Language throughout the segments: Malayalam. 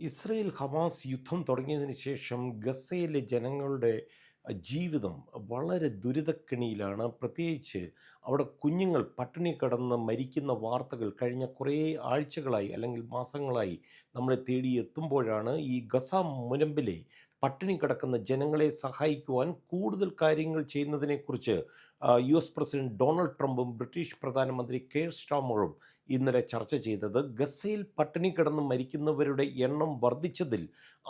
ഇസ്രയേൽ ഹമാസ് യുദ്ധം തുടങ്ങിയതിന് ശേഷം ഗസയിലെ ജനങ്ങളുടെ ജീവിതം വളരെ ദുരിതക്കിണിയിലാണ്. പ്രത്യേകിച്ച് അവിടെ കുഞ്ഞുങ്ങൾ പട്ടിണി കിടന്ന് മരിക്കുന്ന വാർത്തകൾ കഴിഞ്ഞ കുറേ ആഴ്ചകളായി അല്ലെങ്കിൽ മാസങ്ങളായി നമ്മളെ തേടി എത്തുമ്പോഴാണ് ഈ ഗസ മുനമ്പിലെ പട്ടിണി കിടക്കുന്ന ജനങ്ങളെ സഹായിക്കുവാൻ കൂടുതൽ കാര്യങ്ങൾ ചെയ്യുന്നതിനെക്കുറിച്ച് യു എസ് പ്രസിഡന്റ് ഡൊണാൾഡ് ട്രംപും ബ്രിട്ടീഷ് പ്രധാനമന്ത്രി കെയർ സ്റ്റാമറും ഇന്നലെ ചർച്ച ചെയ്തത് ഗസയിൽ പട്ടിണി കിടന്ന് മരിക്കുന്നവരുടെ എണ്ണം വർദ്ധിച്ചതിൽ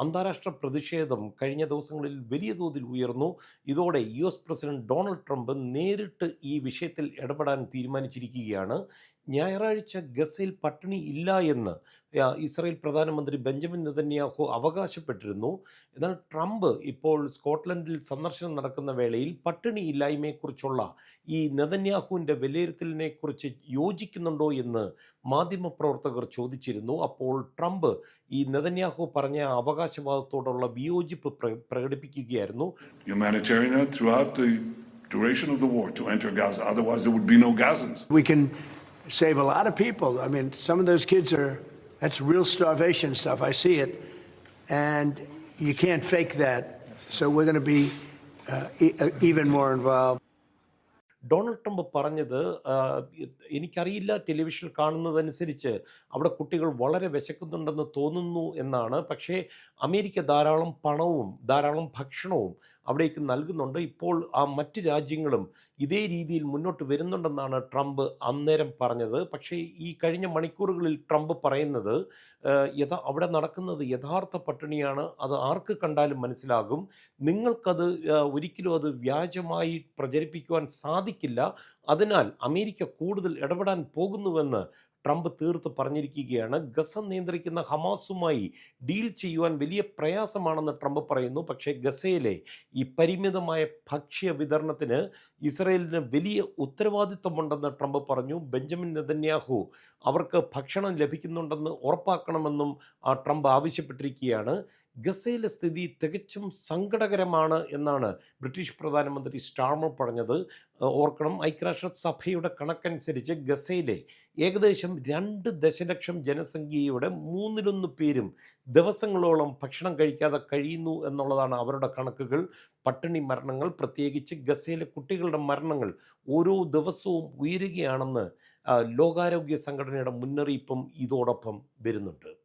അന്താരാഷ്ട്ര പ്രതിഷേധം കഴിഞ്ഞ ദിവസങ്ങളിൽ വലിയ തോതിൽ ഉയർന്നു. ഇതോടെ U S president Donald Trump നേരിട്ട് ഈ വിഷയത്തിൽ ഇടപെടാൻ തീരുമാനിച്ചിരിക്കുകയാണ്. ഞായറാഴ്ച ഗസയിൽ പട്ടിണി ഇല്ല എന്ന് ഇസ്രായേൽ പ്രധാനമന്ത്രി ബെഞ്ചമിൻ നെതന്യാഹു അവകാശപ്പെട്ടിരുന്നു. എന്നാൽ ട്രംപ് ഇപ്പോൾ സ്കോട്ട്ലൻഡിൽ സന്ദർശനം നടക്കുന്ന വേളയിൽ പട്ടിണി ഇല്ലായ്മയെക്കുറിച്ചുള്ള ഈ നെതന്യാഹുവിന്റെ വിലയിരുത്തലിനെക്കുറിച്ച് യോജിക്കുന്നുണ്ടോ എന്ന് മാധ്യമപ്രവർത്തകർ ചോദിച്ചിരുന്നു. അപ്പോൾ ട്രംപ് ഈ നെതന്യാഹു പറഞ്ഞ അവകാശവാദത്തോടുള്ള വിയോജിപ്പ് പ്ര- പ്രകടിപ്പിക്കുകയായിരുന്നു humanitarian aid throughout the duration of the war to enter Gaza. Otherwise, there would be no Gazans. We can save a lot of people. I mean, some of those kids are, that's real starvation stuff. I see it. And you can't fake that. So we're going to be uh, e- uh, even more involved. Donald Trump പറഞ്ഞത് എനിക്കറിയില്ല ടെലിവിഷനിൽ കാണുന്നതനുസരിച്ച് അവിടെ കുട്ടികൾ വളരെ വിശക്കുന്നുണ്ടെന്ന് തോന്നുന്നു എന്നാണ്. പക്ഷേ അമേരിക്ക ധാരാളം പണവും ധാരാളം ഭക്ഷണവും അവിടേക്ക് നൽകുന്നുണ്ട്. ഇപ്പോൾ ആ മറ്റ് രാജ്യങ്ങളും ഇതേ രീതിയിൽ മുന്നോട്ട് വരുന്നുണ്ടെന്നാണ് ട്രംപ് അന്നേരം പറഞ്ഞത്. പക്ഷേ ഈ കഴിഞ്ഞ മണിക്കൂറുകളിൽ ട്രംപ് പറയുന്നത് യഥാ അവിടെ നടക്കുന്നത് യഥാർത്ഥ പട്ടിണിയാണ്. അത് ആർക്ക് കണ്ടാലും മനസ്സിലാകും. നിങ്ങൾക്കത് ഒരിക്കലും അത് വ്യാജമായി പ്രചരിപ്പിക്കുവാൻ സാധിക്കില്ല. അതിനാൽ അമേരിക്ക കൂടുതൽ ഇടപെടാൻ പോകുന്നുവെന്ന് ട്രംപ് തീർത്ത് പറഞ്ഞിരിക്കുകയാണ്. ഗസ നിയന്ത്രിക്കുന്ന ഹമാസുമായി ഡീൽ ചെയ്യുവാൻ വലിയ പ്രയാസമാണെന്ന് ട്രംപ് പറയുന്നു. പക്ഷേ ഗസയിലെ ഈ പരിമിതമായ ഭക്ഷ്യ വിതരണത്തിന് ഇസ്രയേലിന് വലിയ ഉത്തരവാദിത്വമുണ്ടെന്ന് ട്രംപ് പറഞ്ഞു. ബെഞ്ചമിൻ നെതന്യാഹു അവർക്ക് ഭക്ഷണം ലഭിക്കുന്നുണ്ടെന്ന് ഉറപ്പാക്കണമെന്നും ട്രംപ് ആവശ്യപ്പെട്ടിരിക്കുകയാണ്. ഗസയിലെ സ്ഥിതി തികച്ചും സങ്കടകരമാണ് എന്നാണ് ബ്രിട്ടീഷ് പ്രധാനമന്ത്രി സ്റ്റാർമർ പറഞ്ഞത്. ഓർക്കണം ഐക്യരാഷ്ട്ര സഭയുടെ കണക്കനുസരിച്ച് ഗസയിലെ ഏകദേശം രണ്ട് ദശലക്ഷം ജനസംഖ്യയുടെ മൂന്നിലൊന്ന് പേരും ദിവസങ്ങളോളം ഭക്ഷണം കഴിക്കാതെ കഴിയുന്നു എന്നുള്ളതാണ് അവരുടെ കണക്കുകൾ. പട്ടിണി മരണങ്ങൾ പ്രത്യേകിച്ച് ഗസയിലെ കുട്ടികളുടെ മരണങ്ങൾ ഓരോ ദിവസവും ഉയരുകയാണെന്ന് ലോകാരോഗ്യ സംഘടനയുടെ മുന്നറിയിപ്പും ഇതോടൊപ്പം വരുന്നുണ്ട്.